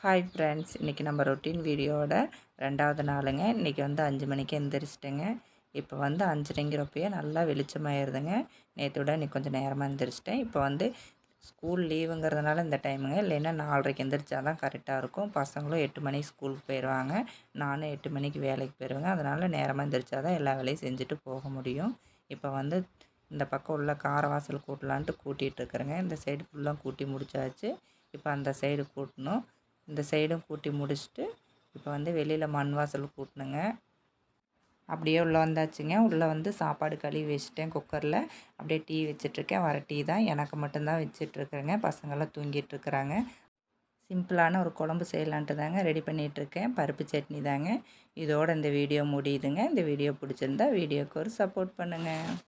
Hi friends இன்றைக்கி நம்ம routine வீடியோவோட ரெண்டாவது நாளுங்க. இன்றைக்கி வந்து அஞ்சு மணிக்கு எழுந்திரிச்சிட்டேங்க இப்போ வந்து அஞ்சரைங்கிறப்பயே நல்லா வெளிச்சமாயிருதுங்க. நேற்றோட இன்னைக்கு கொஞ்சம் நேரமாக எழுந்திரிச்சிட்டேன் இப்போ வந்து ஸ்கூல் லீவுங்கிறதுனால இந்த டைமுங்க இல்லைன்னா நாலரைக்கு எந்திரிச்சா தான் கரெக்டாக இருக்கும். பசங்களும் எட்டு மணிக்கு ஸ்கூலுக்கு போயிடுவாங்க நானும் எட்டு மணிக்கு வேலைக்கு போயிடுவேங்க அதனால் நேரமாக எந்திரிச்சா தான் எல்லா வேலையும் செஞ்சுட்டு போக முடியும். இப்போ வந்து இந்த பக்கம் உள்ள காரவாசல் கூட்டலான்ட்டு கூட்டிகிட்டு இந்த சைடு ஃபுல்லாக கூட்டி முடிச்சாச்சு. இப்போ அந்த சைடு கூட்டணும். இந்த சைடும் கூட்டி முடிச்சுட்டு இப்போ வந்து வெளியில் மண் வாசல் கூட்டணுங்க. அப்படியே உள்ளே வந்தாச்சுங்க. உள்ளே வந்து சாப்பாடு கழுவி வச்சுட்டேன் குக்கரில். அப்படியே டீ வச்சிட்ருக்கேன். வர டீ தான் எனக்கு மட்டும்தான் வச்சிட்ருக்குறேங்க. பசங்களாம் தூங்கிட்டுருக்குறாங்க சிம்பிளான ஒரு குழம்பு செய்யலான்ட்டு தாங்க ரெடி பண்ணிகிட்ருக்கேன். பருப்பு சட்னி தாங்க. இதோட இந்த வீடியோ முடியுதுங்க. இந்த வீடியோ பிடிச்சிருந்தா வீடியோக்கு ஒரு சப்போர்ட் பண்ணுங்கள்